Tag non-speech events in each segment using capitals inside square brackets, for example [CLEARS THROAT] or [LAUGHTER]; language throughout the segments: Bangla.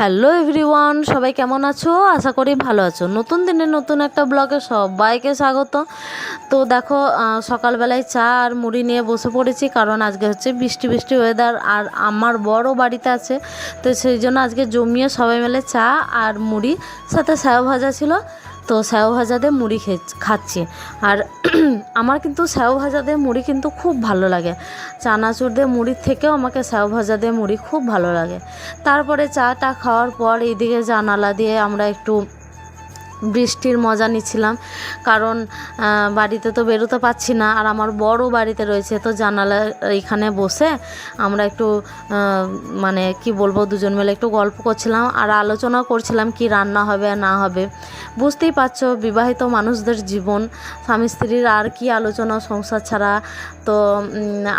হ্যালো এভরিওয়ান, সবাই কেমন আছো? আশা করি ভালো আছো। নতুন দিনে নতুন একটা ব্লগে সবাইকে স্বাগত। তো দেখো সকালবেলায় চা আর মুড়ি নিয়ে বসে পড়েছি, কারণ আজকে হচ্ছে বৃষ্টি বৃষ্টি ওয়েদার আর আমার বড় বাড়িতে আছে। তো সেই জন্য আজকে জমিয়ে সবাই মিলে চা আর মুড়ি, সাথে স্যাও ভাজা ছিল। তো স্যাও ভাজা দিয়ে মুড়ি খে, খাচ্ছি। আর [CLEARS THROAT] আমার কিন্তু স্যাও ভাজা দিয়ে মুড়ি কিন্তু খুব ভালো লাগে। চানাচুর দিয়ে মুড়ির থেকেও আমাকে স্যাও ভাজা দিয়ে মুড়ি খুব ভালো লাগে। তারপরে চাটা খাওয়ার পর এইদিকে জানালা দিয়ে আমরা একটু বৃষ্টির মজা নিচ্ছিলাম। কারণ বাড়িতে তো বেরোতে পারছি না, আর আমার বড় বাড়িতে রয়েছে, তো জানালা এখানে বসে আমরা একটু মানে কি বলব, দুজন মিলে একটু গল্প করছিলাম আর আলোচনা করছিলাম কি রান্না হবে না হবে। বুঝতেই পারছ, বিবাহিত মানুষদের জীবন, স্বামী স্ত্রীর আর কি আলোচনা সংসার ছাড়া। তো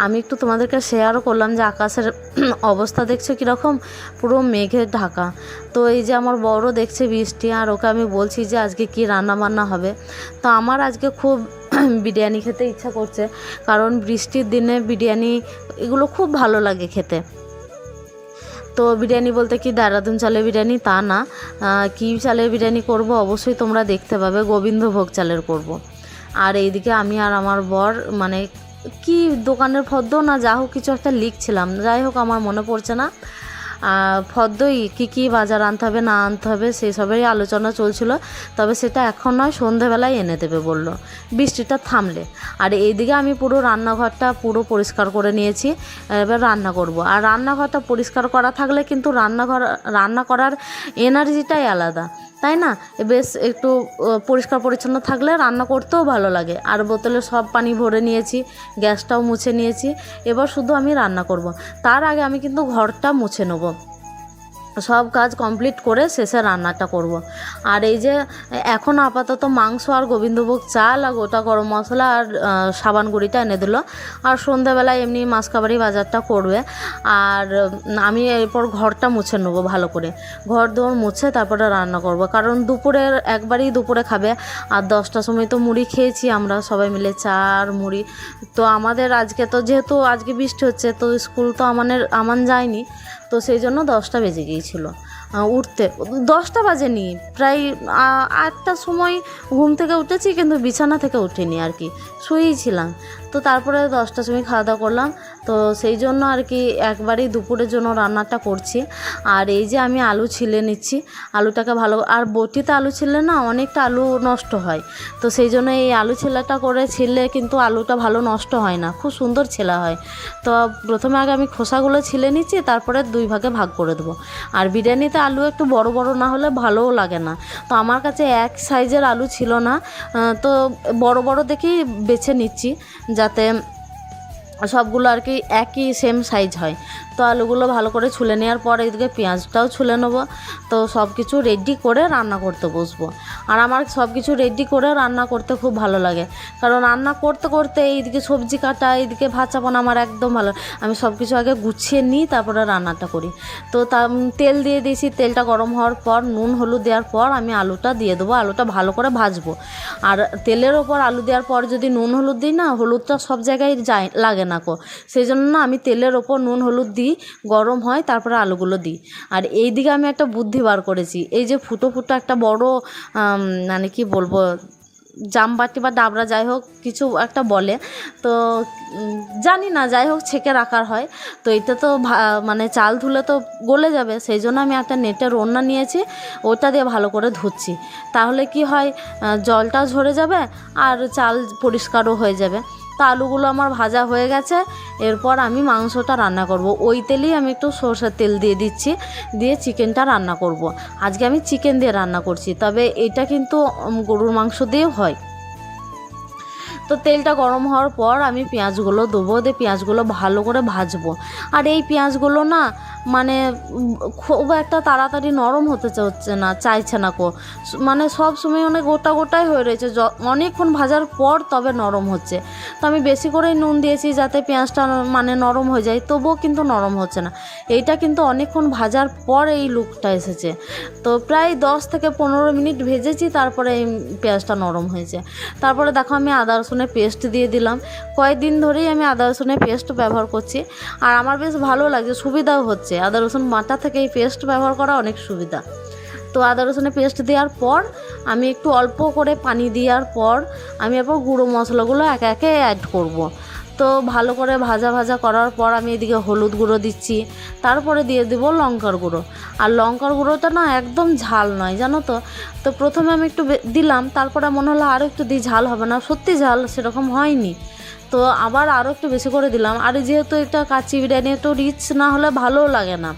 আমি একটু তোমাদেরকে শেয়ারও করলাম যে আকাশের [CLEARS THROAT] অবস্থা দেখছ কীরকম? পুরো মেঘের ঢাকা। তো এই যে আমার বড় দেখছে বৃষ্টি, আর ওকে আমি বলছি যে আজকে কি রান্না বান্না হবে। তো আমার আজকে খুব [CLEARS THROAT] বিরিয়ানি খেতে ইচ্ছা করছে। কারণ বৃষ্টির দিনে বিরিয়ানি এগুলো খুব ভালো লাগে খেতে। তো বিরিয়ানি বলতে কি দেরাদুন চালের বিরিয়ানি? তা না। কী চালের বিরিয়ানি করব অবশ্যই তোমরা দেখতে পাবে। গোবিন্দভোগ চালের করব। আর এইদিকে আমি আর আমার বর মানে কি দোকানের ফদ্দ না, যা হোক কিছু একটা লিখছিলাম। যাই হোক, আমার মনে পড়ছে না। ফদ্দই কী কী বাজার আনতে হবে, না আনতে হবে, সেই সবেরই আলোচনা চলছিল। তবে সেটা এখন নয়, সন্ধেবেলায় এনে দেবে বলল। বৃষ্টিটা থামলে। আর এইদিকে আমি পুরো রান্নাঘরটা পুরো পরিষ্কার করে নিয়েছি। এবার রান্না করব। আর রান্নাঘরটা পরিষ্কার করা থাকলে কিন্তু রান্নাঘর, রান্না করার এনার্জিটাই আলাদা। তাই না? বেশ একটু পরিষ্কার পরিচ্ছন্ন থাকলে রান্না করতেও ভালো লাগে। আর বোতলে সব পানি ভরে নিয়েছি, গ্যাসটাও মুছে নিয়েছি। এবার শুধু আমি রান্না করব। তার আগে আমি কিন্তু ঘরটা মুছে নেব। সব কাজ কমপ্লিট করে শেষে রান্নাটা করব। আর এই যে, এখন আপাতত মাংস আর গোবিন্দভোগ চাল আর গোটা গরম মশলা আর সাবান গুঁড়িটা এনে দিল। আর সন্ধ্যাবেলায় এমনি মাসকাবারি বাজারটা করবে। আর আমি এরপর ঘরটা মুছে নেব ভালো করে। ঘর দৌড় মুছে তারপরে রান্না করব। কারণ দুপুরের, একবারই দুপুরে খাবে। আর দশটার সময় তো মুড়ি খেয়েছি আমরা সবাই মিলে, চা আর মুড়ি। তো আমাদের আজকে তো, যেহেতু আজকে বৃষ্টি হচ্ছে, তো স্কুল তো আমাদের, আমান যায়নি। তো সেই জন্য দশটা বেজে গিয়েছিল। উঠতে। দশটা বাজেনি। প্রায় আটটার সময় ঘুম থেকে উঠেছি, কিন্তু বিছানা থেকে উঠিনি আর কি। শুয়েই ছিলাম। তো তারপরে দশটার সময় খাওয়া দাওয়া করলাম। তো সেই জন্য আর কি একবারেই দুপুরের জন্য রান্নাটা করছি। আর এই যে আমি আলু ছিলে নিচ্ছি, আলুটাকে ভালো আর বটিতে আলু ছিলে না, অনেকটা আলু নষ্ট হয়। তো সেই জন্য এই আলু ছেলাটা করে ছিলে কিন্তু আলুটা ভালো নষ্ট হয় না, খুব সুন্দর ছেলা হয়। তো প্রথমে আগে আমি খোসাগুলো ছিলে নিচ্ছি, তারপরে দুই ভাগে ভাগ করে দেবো। আর বিরিয়ানিতে আলু একটু বড় বড় না হলে ভালোও লাগে না। তো আমার কাছে এক সাইজের আলু ছিল না তো বড় বড় দেখেই বেছে নিচ্ছি। যাতে সবগুলো আর কি একই সেম সাইজ হয়। তো আলুগুলো ভালো করে ছুলে নেওয়ার পর এদিকে পেঁয়াজটাও ছুলে নেব। তো সব কিছু রেডি করে রান্না করতে বসবো। আর আমার সব কিছু রেডি করে রান্না করতে খুব ভালো লাগে। কারণ রান্না করতে করতে এইদিকে সবজি কাটা, এইদিকে ভাত চাপানো আমার একদম ভালো। আমি সব কিছু আগে গুছিয়ে নিই, তারপরে রান্নাটা করি। তো তা তেল দিয়ে দিয়েছি। তেলটা গরম হওয়ার পর, নুন, হলুদ দেওয়ার পর আমি আলুটা দিয়ে দেবো। আলুটা ভালো করে ভাজবো। আর তেলের ওপর আলু দেওয়ার পর যদি নুন, হলুদ দিই না, হলুদটা সব জায়গায় যায়, লাগে না কো। সেই জন্য না আমি তেলের ওপর নুন, হলুদ দিই। গরম হয়, তারপরে আলুগুলো দিই। আর এই দিকে আমি একটা বুদ্ধি বার করেছি, এই যে ফুটো ফুটো একটা বড় মানে কি বলব জামবাটি বা ডাবরা যাই হোক, কিছু একটা বলে। তো জানি না, যাই হোক, ছেঁকে রাখার হয়। তো এটা তো মানে চাল ধুলে তো গলে যাবে, সেই জন্য আমি একটা নেটের ওড়না নিয়েছি, ওটা দিয়ে ভালো করে ধুচ্ছি। তাহলে কি হয় জলটা ঝরে যাবে, আর চাল পরিষ্কারও হয়ে যাবে। তো আলুগুলো আমার ভাজা হয়ে গেছে। এরপর আমি মাংসটা রান্না করব। ওই তেলেই আমি একটু সরষের তেল দিয়ে দিচ্ছি, দিয়ে চিকেনটা রান্না করব। আজকে আমি চিকেন দিয়ে রান্না করছি, তবে এটা কিন্তু গরুর মাংস দিয়েও হয়। তো তেলটা গরম হওয়ার পর আমি পেঁয়াজগুলো দেবো দিয়ে পেঁয়াজগুলো ভালো করে ভাজবো। আর এই পেঁয়াজগুলো না মানে খুব একটা তাড়াতাড়ি নরম হতে চাচ্ছে না, চাইছে না কো। মানে সব সময় অনেক গোটা গোটাই হয়ে রয়েছে অনেকক্ষণ ভাজার পর তবে নরম হচ্ছে। তো আমি বেশি করেই নুন দিয়েছি যাতে পেঁয়াজটা মানে নরম হয়ে যায়, তবুও কিন্তু নরম হচ্ছে না। এইটা কিন্তু অনেকক্ষণ ভাজার পর এই লুকটা এসেছে। তো প্রায় দশ থেকে পনেরো মিনিট ভেজেছি, তারপরে এই পেঁয়াজটা নরম হয়েছে। তারপরে দেখো আমি আদা, রসুনের পেস্ট দিয়ে দিলাম। কয়েকদিন ধরেই আমি আদা, রসুনের পেস্ট ব্যবহার করছি। আর আমার বেশ ভালো লাগছে সুবিধাও হচ্ছে। আদা রসুন বাটা থেকে এই পেস্ট ব্যবহার করা অনেক সুবিধা। তো আদা রসুনের পেস্ট দেওয়ার পর আমি একটু অল্প করে পানি দেওয়ার পর আমি এরপর গুঁড়ো মশলাগুলো একে একে অ্যাড করব। তো ভালো করে ভাজা ভাজা করার পর আমি এদিকে হলুদ গুঁড়ো দিচ্ছি, তারপরে দিয়ে দেবো লঙ্কার গুঁড়ো। আর লঙ্কার গুঁড়োটা না একদম ঝাল নয়, জানো তো? তো প্রথমে আমি একটু দিলাম, তারপরে মনে হলো আরও একটু দিই ঝাল হবে না। সত্যি ঝাল সেরকম হয়নি। তো আবার আরও একটু বেশি করে দিলাম। আর যেহেতু এটা কাচি বিরিয়ানি একটু রিচ না হলে ভালোও লাগে না।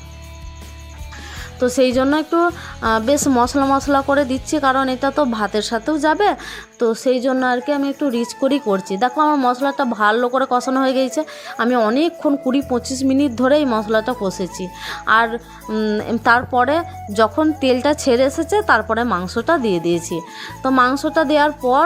তো সেই জন্য একটু বেশ মশলা মশলা করে দিচ্ছি, কারণ এটা তো ভাতের সাথেও যাবে। তো সেই জন্য আর কি আমি একটু রিচ করেই করছি। দেখো আমার মশলাটা ভালো করে কষানো হয়ে গেছে। আমি অনেকক্ষণ কুড়ি পঁচিশ মিনিট ধরে এই মশলাটা কষেছি। আর তারপরে যখন তেলটা ছেড়ে এসেছে, তারপরে মাংসটা দিয়ে দিয়েছি। তো মাংসটা দেওয়ার পর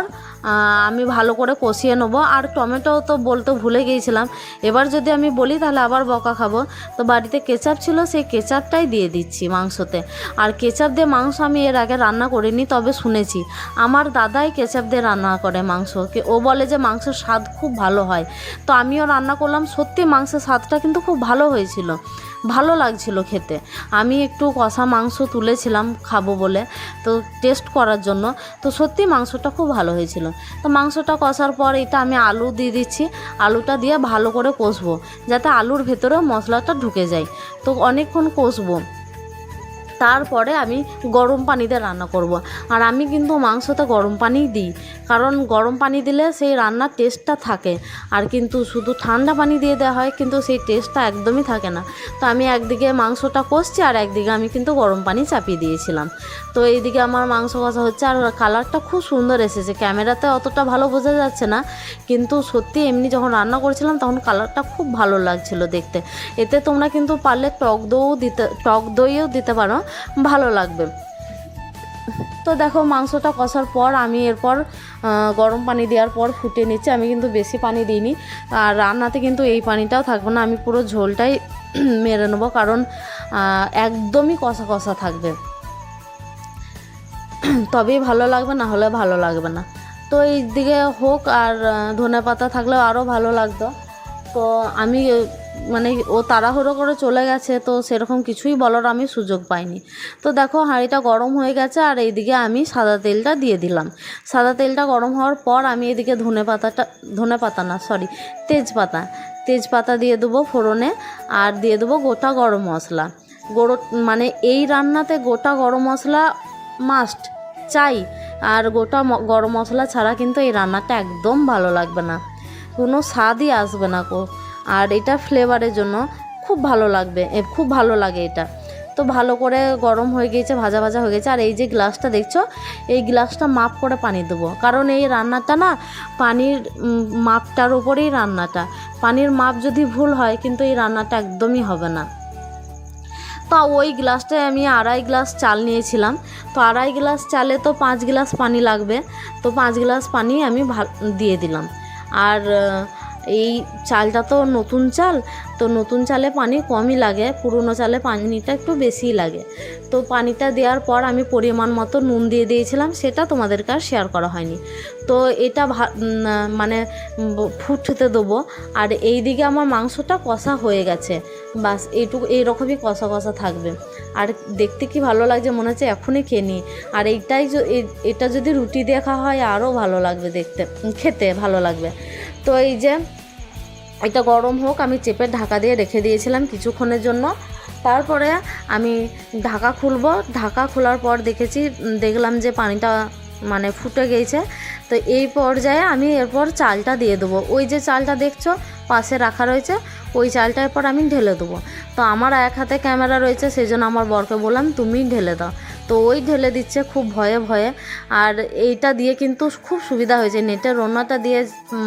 আমি ভালো করে কষিয়ে নেব। আর টমেটো তো বলতে ভুলে গিয়েছিলাম। এবার যদি আমি বলি, তাহলে আবার বকা খাব। তো বাড়িতে কেচাপ ছিল, সেই কেচাপটাই দিয়ে দিচ্ছি মাংসতে। আর কেচাপ দিয়ে মাংস আমি এর আগে রান্না করিনি, তবে শুনেছি। আমার দাদাই কেচাপ দিয়ে রান্না করে মাংস। ও বলে যে মাংসের স্বাদ খুব ভালো হয়। তো আমিও রান্না করলাম। সত্যি মাংসের স্বাদটা কিন্তু খুব ভালো হয়েছিল। ভালো লাগছিল খেতে। আমি একটু কষা মাংস তুলেছিলাম খাব বলে, তো টেস্ট করার জন্য। তো সত্যি মাংসটা খুব ভালো হয়েছিল। তো মাংসটা কষার পর এটা আমি আলু দিয়ে দিচ্ছি। আলুটা দিয়ে ভালো করে কষবো, যাতে আলুর ভেতরেও মশলাটা ঢুকে যায়। তো অনেকক্ষণ কষবো। তারপরে আমি গরম পানিতে রান্না করব। আর আমি কিন্তু মাংসতে গরম পানিই দিই। কারণ গরম পানি দিলে সেই রান্নার টেস্টটা থাকে। আর কিন্তু শুধু ঠান্ডা পানি দিয়ে দেওয়া হয়, কিন্তু সেই টেস্টটা একদমই থাকে না। তো আমি একদিকে মাংসটা কষছি আর একদিকে আমি কিন্তু গরম পানি চাপিয়ে দিয়েছিলাম। তো এইদিকে আমার মাংস কষা হচ্ছে আর কালারটা খুব সুন্দর এসেছে। ক্যামেরাতে অতটা ভালো বোঝা যাচ্ছে না। কিন্তু সত্যি এমনি যখন রান্না করেছিলাম, তখন কালারটা খুব ভালো লাগছিল দেখতে। এতে তোমরা কিন্তু পারলে টক দইও দিতে, টক দইও দিতে পারো। ভালো লাগবে। তো দেখো মাংসটা কষার পর আমি এরপর গরম পানি দেওয়ার পর ফুটে নিচ্ছি। আমি কিন্তু বেশি পানি দিইনি। আর রান্নাতে কিন্তু এই পানিটাও থাকবে না। আমি পুরো ঝোলটাই [CLEARS THROAT] মেরে নেব কারণ একদমই কষা কষা থাকবে। [CLEARS THROAT] তবেই ভালো লাগবে, না হলে ভালো লাগবে না। তো এই দিকে হোক আর ধনে পাতা থাকলেও আরও ভালো লাগতো। তো আমি মানে ও তাড়াহুড়ো করে চলে গেছে, তো সেরকম কিছুই বলার আমি সুযোগ পাইনি। তো দেখো, হাঁড়িটা গরম হয়ে গেছে আর এইদিকে আমি সাদা তেলটা দিয়ে দিলাম। সাদা তেলটা গরম হওয়ার পর আমি এদিকে ধনে পাতাটা, ধনে পাতা না সরি তেজপাতা। তেজপাতা দিয়ে দেবো ফোড়নে আর দিয়ে দেবো গোটা গরম মশলা। গোড়ো মানে এই রান্নাতে গোটা গরম মশলা মাস্ট চাই। আর গোটা গরম মশলা ছাড়া কিন্তু এই রান্নাটা একদম ভালো লাগবে না। কোনো স্বাদই আসবে না কো আর এটা ফ্লেভারের জন্য খুব ভালো লাগবে খুব ভালো লাগে এটা। তো ভালো করে গরম হয়ে গিয়েছে, ভাজা ভাজা হয়ে গেছে, আর এই যে গ্লাসটা দেখছ, এই গ্লাসটা মাপ করে পানি দেবো। কারণ এই রান্নাটা না, পানির মাপটার উপরেই রান্নাটা। পানির মাপ যদি ভুল হয়, কিন্তু এই রান্নাটা একদমই হবে না। তো ওই গ্লাসটায় আমি আড়াই গ্লাস চাল নিয়েছিলাম। তো আড়াই গ্লাস চালে তো পাঁচ গ্লাস পানি লাগবে। তো পাঁচ গ্লাস পানি আমি দিয়ে দিলাম। আর এই চালটা তো নতুন চাল, তো নতুন চালে পানি কমই লাগে, পুরনো চালে পানিটা একটু বেশিই লাগে। তো পানিটা দেওয়ার পর আমি পরিমাণ মতো নুন দিয়ে দিয়েছিলাম, সেটা তোমাদেরকে আর শেয়ার করা হয়নি। তো এটা মানে ফুটতে দেবো, আর এই দিকে আমার মাংসটা কষা হয়ে গেছে। বাস, এইটুকু, এইরকমই কষা কষা থাকবে। আর দেখতে কি ভালো লাগছে, মনে হচ্ছে এখনই খেয়ে আর এইটাই এটা যদি রুটি দেখা হয়, আরও ভালো লাগবে দেখতে, খেতে ভালো লাগবে। তো এই যে এটা গরম হোক, আমি চেপে ঢাকা দিয়ে রেখে দিয়েছিলাম কিছুক্ষণের জন্য। তারপরে আমি ঢাকা খুলবো। ঢাকা খোলার পর দেখেছি দেখলাম যে পানিটা মানে ফুটে গিয়েছে তো এই পর্যায়ে আমি এরপর চালটা দিয়ে দেবো। ওই যে চালটা দেখছ, পাশে রাখা রয়েছে, ওই চালটা এরপর আমি ঢেলে দেবো। তো আমার এক হাতে ক্যামেরা রয়েছে সেই জন্য আমার বরকে বললাম তুমি ঢেলে দাও। তো ওই ঢেলে দিচ্ছে খুব ভয়ে ভয়ে। আর এইটা দিয়ে কিন্তু খুব সুবিধা হয়েছে। নেটের ওনাটা দিয়ে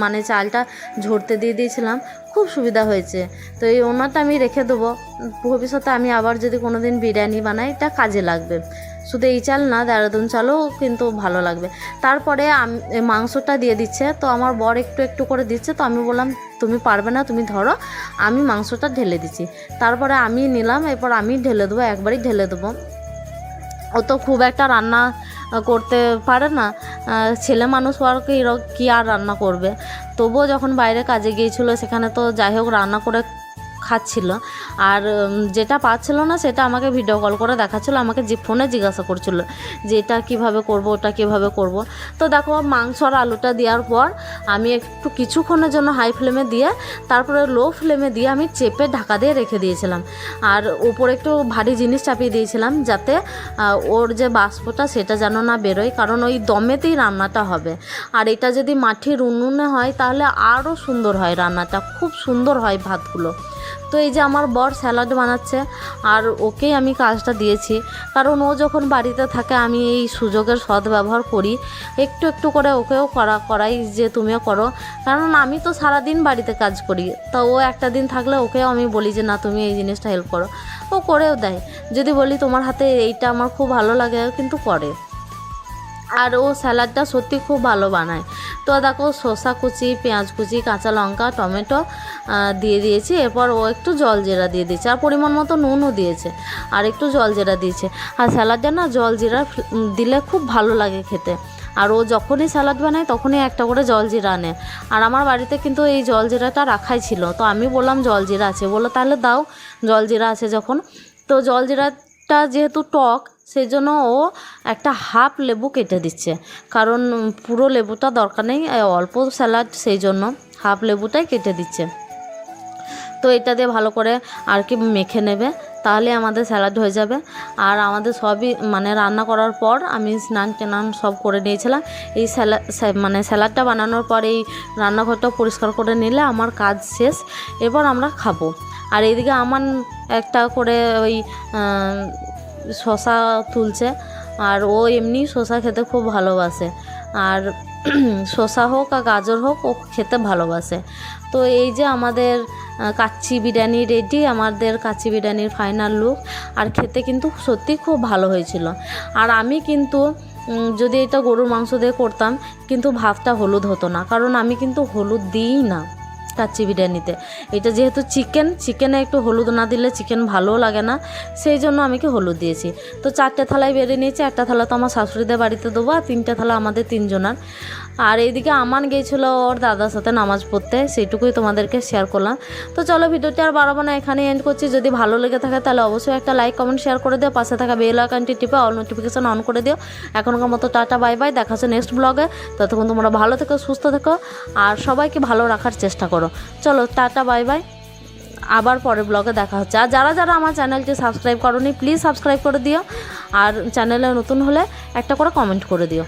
মানে চালটা ঝরতে দিয়ে দিয়েছিলাম, খুব সুবিধা হয়েছে। তো এই ওনাটা আমি রেখে দেবো। ভবিষ্যতে আমি আবার যদি কোনো দিন বিরিয়ানি বানাই, এটা কাজে লাগবে। শুধু এই চাল না, দেরাদুন চালও কিন্তু ভালো লাগবে। তারপরে মাংসটা দিয়ে দিচ্ছে। তো আমার বর একটু একটু করে দিচ্ছে। তো আমি বললাম, তুমি পারবে না, তুমি ধরো। আমি মাংসটা ঢেলে দিচ্ছি। তারপরে আমি নিলাম, এরপর আমি ঢেলে দেবো, একবারই ঢেলে দেবো। ও তো খুব একটা রান্না করতে পারে না। ছেলে মানুষ হওয়ার কি আর রান্না করবে? তবুও যখন বাইরে কাজে গিয়েছিল, সেখানে তো যাই হোক রান্না করে খাচ্ছিল আর যেটা পাচ্ছিল না সেটা আমাকে ভিডিও কল করে দেখাচ্ছিল, আমাকে যে ফোনে জিজ্ঞাসা করছিল যে এটা কীভাবে করব, ওটা কীভাবে করব। তো দেখো, মাংস আর আলুটা দেওয়ার পর আমি একটু কিছুক্ষণের জন্য হাই ফ্লেমে দিয়ে, তারপরে লো ফ্লেমে দিয়ে আমি চেপে ঢাকা দিয়ে রেখে দিয়েছিলাম। আর উপরে একটু ভারী জিনিস চাপিয়ে দিয়েছিলাম যাতে ওর যে বাষ্পটা সেটা যেন না বেরোয়, কারণ ওই দমেতেই রান্নাটা হবে। আর এটা যদি মাটির উনুনে হয় তাহলে আরও সুন্দর হয় রান্নাটা, খুব সুন্দর হয় ভাতগুলো। তো এই যে আমার বর স্যালাড বানাচ্ছে আর ওকেই আমি কাজটা দিয়েছি। কারণ ও যখন বাড়িতে থাকে, আমি এই সুযোগের সদ্ব্যবহার করি। একটু একটু করে ওকেও করা, করাই যে তুমিও করো। কারণ আমি তো সারাদিন বাড়িতে কাজ করি। তা ও একটা দিন থাকলে ওকেও আমি বলি যে, না, তুমি এই জিনিসটা হেল্প করো। ও করেও দেয়। যদি বলি, তোমার হাতে এইটা আমার খুব ভালো লাগে, কিন্তু করে আর ও স্যালাডটা সত্যি খুব ভালো বানায়। তো দেখো শসা কুচি, পেঁয়াজ কুচি, কাঁচা লঙ্কা, টমেটো দিয়ে দিয়েছি। এরপর ও একটু জল জিরা দিয়ে দিয়েছে। আর পরিমাণ মতো নুনও দিয়েছে। আর একটু জল জিরা দিয়েছে। আর স্যালাডটা না জল জিরা দিলে খুব ভালো লাগে খেতে। আর ও যখনই স্যালাড বানায় তখনই একটা করে জল জিরা আনে। আর আমার বাড়িতে কিন্তু এই জল জিরাটা রাখাই ছিল। তো আমি বললাম, জল জিরা আছে। বলল, তাহলে দাও, জল জিরা আছে যখন। তো জল জিরাটা যেহেতু টক সেই জন্য ও একটা হাফ লেবু কেটে দিচ্ছে। কারণ পুরো লেবুটা দরকার নেই অল্প স্যালাড সেই জন্য হাফ লেবুটাই কেটে দিচ্ছে। তো এটা দিয়ে ভালো করে আর কি মেখে নেবে, তাহলে আমাদের স্যালাড হয়ে যাবে। আর আমাদের সবই মানে রান্না করার পর আমি স্নান টেনান সব করে নিয়েছিলাম। এই স্যালাড মানে স্যালাডটা বানানোর পর এই রান্নাঘরটা পরিষ্কার করে নিলে আমার কাজ শেষ, এবার আমরা খাব। আর এইদিকে আমার একটা করে ওই শশা তুলছে। আর ও এমনি শশা খেতে খুব ভালোবাসে। আর [CLEARS THROAT] শশা হোক আর গাজর হোক, ও খেতে ভালোবাসে। তো এই যে আমাদের কাচ্চি বিরিয়ানি রেডি, আমাদের কাচ্চি বিরিয়ানির ফাইনাল লুক। আর খেতে কিন্তু সত্যি খুব ভালো হয়েছিল। আর আমি কিন্তু যদি এটা গরুর মাংস দিয়ে করতাম, কিন্তু ভাতটা হলুদ হতো না। কারণ আমি কিন্তু হলুদ দিই না। কাচ্চি বিরিয়ানিতে। এটা যেহেতু চিকেন চিকেনে একটু হলুদ না দিলে চিকেন ভালোও লাগে না, সেই জন্য আমি কি হলুদ দিয়েছি। তো চারটে থালায় বেড়ে নিয়েছি, একটা থালা তো আমার শাশুড়িদের বাড়িতে দেবো, আর তিনটে থালা আমাদের তিনজনার। আর এইদিকে আমান গিয়েছিল ওর দাদার সাথে নামাজ পড়তে, সেইটুকুই তোমাদেরকে শেয়ার করলাম। তো চলো ভিডিওটি আর বাড়াবো না এখানে এন্ড করছি। যদি ভালো লেগে থাকে তাহলে অবশ্যই একটা লাইক কমেন্ট শেয়ার করে দিও। পাশে থাকা বেল আইকনটি টিপে অল নোটিফিকেশন অন করে দিও। এখনকার মতো টাটা বাই বাই দেখা হচ্ছে নেক্সট ব্লগে ততক্ষণ তোমরা ভালো থেকো, সুস্থ থেকো। আর সবাইকে ভালো রাখার চেষ্টা করো। চলো টাটা বাই বাই আবার পরের ব্লগে দেখা হচ্ছে। আর যারা যারা আমার চ্যানেলটি সাবস্ক্রাইব করনি প্লিজ সাবস্ক্রাইব করে দিও। আর চ্যানেলে নতুন হলে একটা করে কমেন্ট করে দিও।